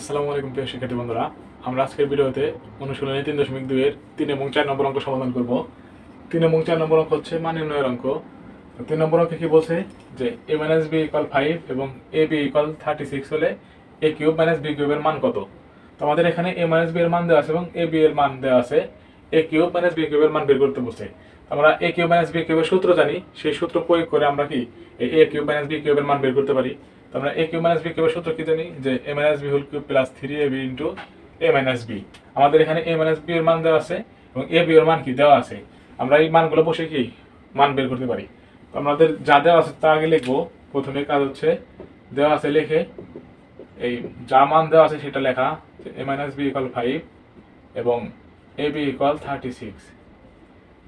আসসালামু আলাইকুম প্রিয় শিক্ষার্থী বন্ধুরা। আমরা আজকের ভিডিওতে অনুশীলনী তিন দশমিক দুইয়ের তিন এবং চার নম্বর অঙ্ক সমাধান করব। তিন এবং চার নম্বর অঙ্ক হচ্ছে মান নির্ণয়ের অঙ্ক। তিন নম্বর অঙ্কে কি বলছে? যে A minus B equal five এবং A B equal thirty six হলে এ কিউব মাইনাস বি কিউবের মান কত? তো আমাদের এখানে এ মাইনাস বি এর মান দেওয়া আছে এবং এ বি এর মান দেওয়া আছে। এ কিউব মাইনাস বি কিউবের মান বের করতে বলছে। আমরা এ কিউব মাইনাস বি কিউবের সূত্র জানি। সেই সূত্র প্রয়োগ করে আমরা কি এ কিউব মাইনাস বি কিউবের মান বের করতে পারি? আমরা এ কিউব মাইনাস বি কিউবের সূত্র কি জানি? যে A minus B whole cube plus three A B into A minus B আমাদের এখানে এ মাইনাস বি এর মান দেওয়া আছে এবং এ বি এর মান কি দেওয়া আছে? আমরা এই মানগুলো বসে কি? মান বের করতে পারি। তো আমাদের যা দেওয়া আছে তা আগে লিখব। প্রথমে কাজ হচ্ছে, দেওয়া আছে লিখে এই যা মান দেওয়া আছে সেটা লেখা A minus B equal five এবং A B equal thirty six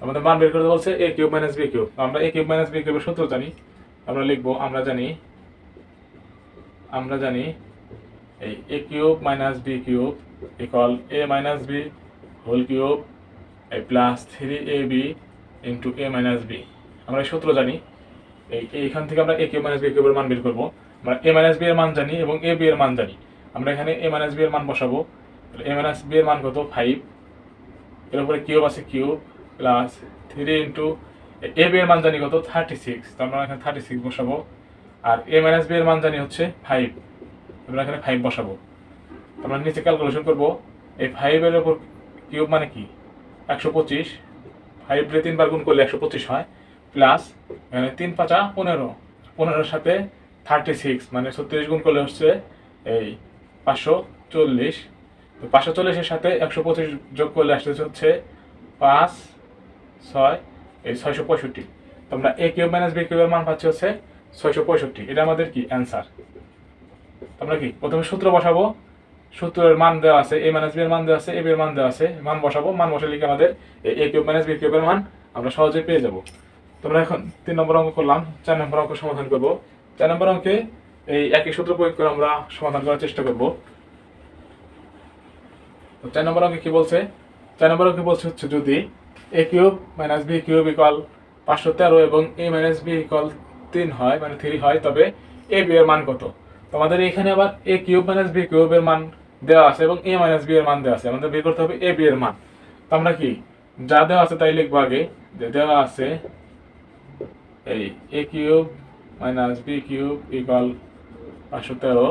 আমাদের মান বের করতে বলছে A cube minus B cube. আমরা এ কিউব মাইনাস বি কিউবের সূত্র জানি। আমরা লিখব, আমরা জানি আমরা জানি এই A cube minus B cube equal A minus B whole cube এই plus three A B into A minus B আমরা এই সূত্র জানি। এই, এইখান থেকে আমরা এ কিউব মাইনাস বি কিউবের মান বের করব। আমরা এ মাইনাস বি এর মান জানি এবং এ বি এর মান জানি। আমরা এখানে এ মাইনাস বি এর মান বসাবো। তাহলে এ মাইনাস বি এর মান কত? ফাইভ এর উপরে কিউব আছে cube plus three into A B এর মান জানি কত? থার্টি সিক্স তো আমরা এখানে থার্টি সিক্স বসাবো। আর এ মাইনাস বি এর মান জানি হচ্ছে ফাইভ আমরা এখানে ফাইভ বসাবো। আমরা নিচে ক্যালকুলেশন করব। এই ফাইভের ওপর কিউব মানে কি? একশো পঁচিশ। ফাইভ দিয়ে তিনবার গুণ করলে একশো পঁচিশ হয়। প্লাস এখানে তিন পাঁচা পনেরো। পনেরোর সাথে থার্টি সিক্স মানে ছত্রিশ গুণ করলে হচ্ছে এই পাঁচশো চল্লিশ। তো পাঁচশো চল্লিশের সাথে একশো পঁচিশ যোগ করলে আসতেছে হচ্ছে পাঁচ, ছয়, এই ছয়শো পঁয়ষট্টি। তো আমরা এ কিউব মাইনাস বি কিউবের মান পাচ্ছি হচ্ছে ছয়শো পঁয়ষট্টি, এটা আমাদের কি অ্যান্সার আমরা কি? প্রথমে সূত্র বসাবো। সূত্রের মান দেওয়া আছে এ মাইনাস বি মান দেওয়া আছে এ মান দেওয়া আছে, মান বসাবো, মান বসালে কি আমাদের এ কিউব মাইনাস বি কিউবের মান আমরা সহজে পেয়ে যাব। তোমরা এখন তিন নম্বর অঙ্ক করলাম, চার নম্বর অঙ্ক সমাধান করব। চার নম্বর অঙ্কে এই একই সূত্র প্রয়োগ করে আমরা সমাধান করার চেষ্টা করব। চার নম্বর অঙ্কে কি বলছে? চার নম্বর অঙ্কে বলছে হচ্ছে যদি A cube minus B cube equal পাঁচশো তেরো এবং এ মাইনাস বি ইকাল তিন হয় মানে থ্রি হয়, তবে এ বি এর মান কত? আমাদের এখানে আবার এ কিউব মাইনাস বি কিউবের মান দেওয়া আছে এবং এ মাইনাস বি এর মান দেওয়া আছে। আমাদের বের করতে হবে এ বি এর মান। তো আমরা কি? যা দেওয়া আছে তাই লিখব আগে। যে দেওয়া আছে এই A cube minus B cube equal পাঁচশো তেরো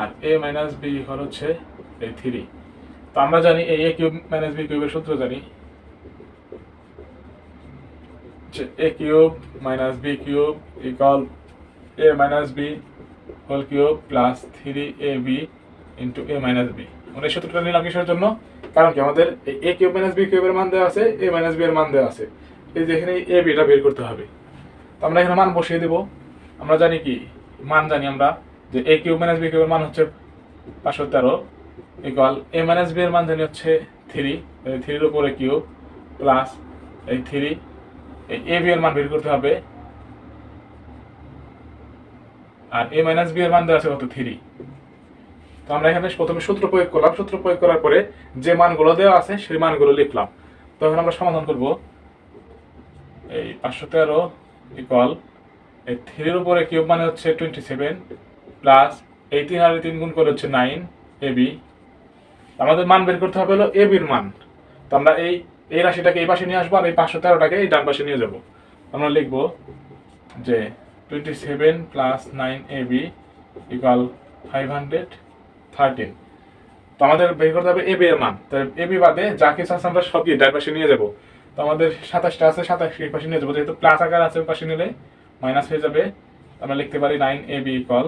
আর এ মাইনাস বি হচ্ছে এই থ্রি তো আমরা জানি এই এ কিউব মাইনাস বি কিউবের সূত্র জানি। A cube minus B cube equal A minus B whole cube plus three A B into A minus B এই সূত্রটা নিলাম কিসের জন্য? কারণ কি আমাদের এ কিউব মাইনাস বি কিউবের মান দেওয়া আছে এ মাইনাস বি এর মান দেওয়া আছে। এই যে এখানে এ বিটা বের করতে হবে। তো আমরা এখানে মান বসিয়ে দেব। আমরা জানি কি? মান জানি আমরা যে এ কিউব মাইনাস বি কিউবের মান হচ্ছে পাঁচশো তেরো ইকুয়াল এ মাইনাস বি এর মান জানি হচ্ছে থ্রি থ্রির উপরে কিউব প্লাস এই থ্রি এ বি এর মান বের করতে হবে। আর এ মাইনাস বি এর মান দেওয়া আছে কত? থ্রি তো আমরা এখানে প্রথমে সূত্র প্রয়োগ করলাম। সূত্র প্রয়োগ করার পরে যে মানগুলো দেওয়া আছে, সেই মানগুলো লিখলাম। তখন আমরা সমাধান করব। এই পাঁচশো তেরো ইকুয়াল এই থ্রির উপরে কিউব মানে হচ্ছে টোয়েন্টি সেভেন প্লাস এই তিন আর তিন গুণ করে হচ্ছে নাইন এ বি আমাদের মান বের করতে হবে হলো এ বির মান। তো আমরা এই এই রাশিটাকে এই পাশে নিয়ে আসব, আর এই পাঁচশো তেরোটাকে এই ডান পাশে নিয়ে যাব। আমরা লিখব যে twenty seven plus nine A B equal five hundred thirteen তো আমাদের বের করতে হবে এ বি এর মান। তো এ বি বাদে যা কিছু আছে আমরা সবই ডান পাশে নিয়ে যাব। তো আমাদের সাতাশটা আছে, সাতাশ এই পাশে নিয়ে যাব। যেহেতু প্লাস আকার আছে ওই পাশে নিলে মাইনাস হয়ে যাবে। আমরা লিখতে পারি nine A B equal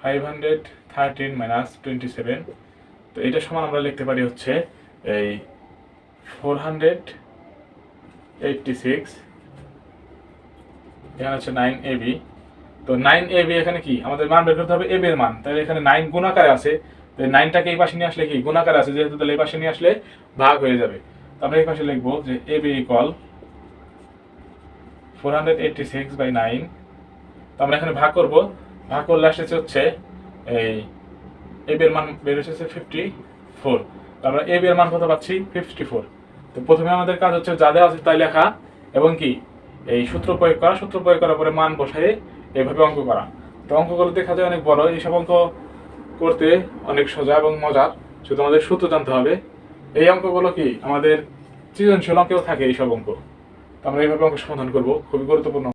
five hundred thirteen minus twenty seven তো এটা সমান আমরা লিখতে পারি হচ্ছে এই ফোর হান্ড্রেড এইটটি সিক্স এখানে ভাগ হয়ে যাবে। তো এই পাশে লিখব যে A B equal four hundred eighty six by nine তো আমরা এখানে ভাগ করব। ভাগ করলে আসছে হচ্ছে এই এ এর মান বের হচ্ছে ফিফটি ফোর আমরা এ বি এর মান কত পাচ্ছি? ফিফটি ফোর তো প্রথমে আমাদের কাজ হচ্ছে যা দেওয়া আছে তাই লেখা এবং কি? এই সূত্র প্রয়োগ করা। সূত্র প্রয়োগ করার পরে মান বসায় এইভাবে অঙ্ক করা। তো অঙ্কগুলো দেখা যায় অনেক বড়। এইসব অঙ্ক করতে অনেক সোজা এবং মজার। শুধু আমাদের সূত্র জানতে হবে। এই অঙ্কগুলো কি? আমাদের সৃজনশীল অঙ্কেও থাকে এইসব অঙ্ক। আমরা এইভাবে অঙ্ক সমাধান করব। খুবই গুরুত্বপূর্ণ।